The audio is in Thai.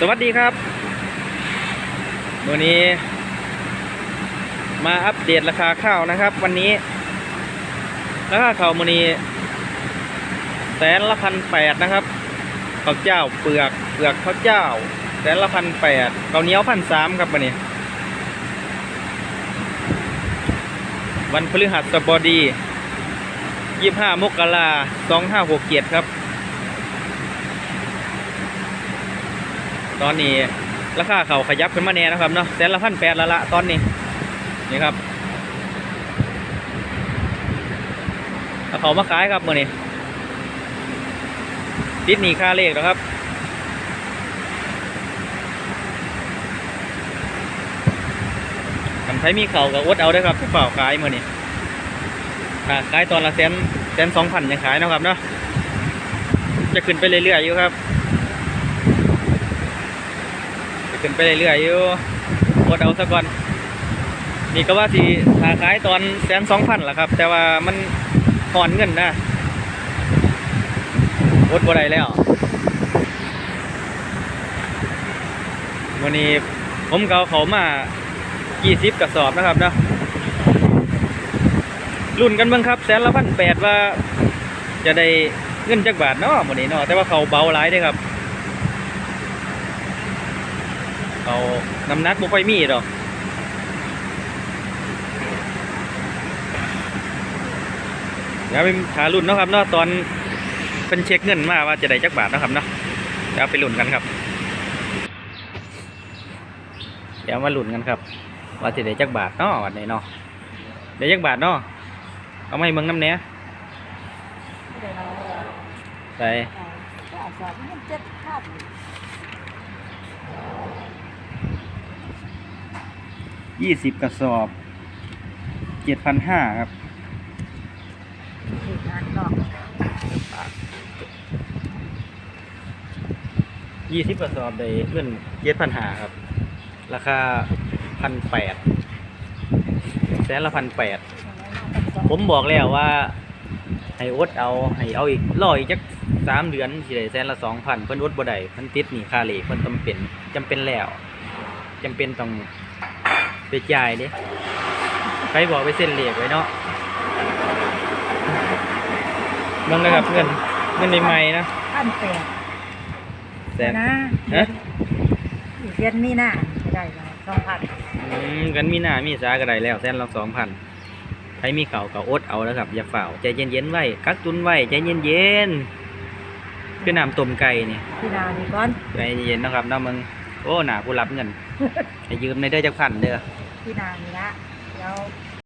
สวัสดีครับ วันนี้ มาอัปเดตราคาข้าวนะครับ วันนี้ ราคาข้าวมันนี้แสนละพันแปดนะครับข้าวเจ้าเปลือกเปลือกข้าวเจ้า แสนละพันแปดข้าวเหนียวพันสามครับวันนี้ วันพฤหัสบดียี่ห้ามกราสองห้าหกเกียรครับ ตอนนี้ราคาเขาขยับขึ้นมาแน่นะครับเนาะแสนละพันแปดละละตอนนี้นี่ครับเอาเขามาขายครับมื่อนี้ติดหนีค่าเลขแล้วครับกันใช้มีเข่ากับอดเอาได้ครับเปล่าขายมื่อนี้ขายตอนละแสนแสนสองพันยังขายนะครับเนาะจะขึ้นไปเรื่อยๆอยู่ครับ จะ ขึ้นไปเรื่อยๆอยู่กดเอาซะก่อนนี่ก็ว่าสิหาขายตอนแสนสองพันละครับ แต่ว่ามันถอนเงินนะกดบ่ได้แล้ววันนี้ผมเกาเขามากี่สิบกระสอบนะครับเนาะรุ่นกันบ้างครับแสนละพันแปดว่า จะได้เงินจักบาทเนาะวันนี้เนาะแต่ว่าเขาเบาหลายเด้ครับ เอาน้ำหนักบ่ค่อยมีดอกเดี๋ยวไปหารุ่นเนาะครับเนาะตอนเป็นเช็คเงินมาว่าจะได้จักบาทเนาะครับเนาะเดี๋ยวไปหลุ้นกันครับ เดี๋ยวมาหลุ้นกันครับ ว่าจะได้จักบาทเนาะวันนี้เนาะได้จักบาทเนาะเอาไมาให้เมืองน้ำเนี้ยใส่ ก็อาจจะมันเจ็ดพัน ยี่สิบกระสอบเจ็ดพันห้าครับยี่สิบกระสอบได้เงินเจ็ดพันห้าครับ ราคาพันแปดแสนละพันแปดผมบอกแล้วว่า ให้อดเอา ให้เอาอีกรออีกจักสามเดือนสิได้แสนละสองพันเพิ่นอดบ่ได้เพิ่นติดหนี้ค่าเหล็กเพิ่นจำเป็นจำเป็นแล้วจำเป็นต้อง ไปจ่ายเด้ใครบอกไปเส้นเหล็กไว้เนาะเบิ่งเลยครับเงินเงินใหม่ๆนะพันแปดแสนนะฮะอีกเดือนมีหน้าจะได้ละสองพันอืมกันมีหน้ามีสาก็ได้แล้วแสนละสองพันใครมีเข่าวก็อดเอาแล้วครับอย่าฝ่าวใจเย็นๆไว้กักตุนไว้ใจเย็นๆคือน้ำต้มไก่นี่พี่นานี่ก่อนใจเย็นๆนะครับน้ามึง โอ้หนาผู้รับเงิน ให้ยืมในเด้อจักพันเด้อพี่นานี่ละเดี๋ยว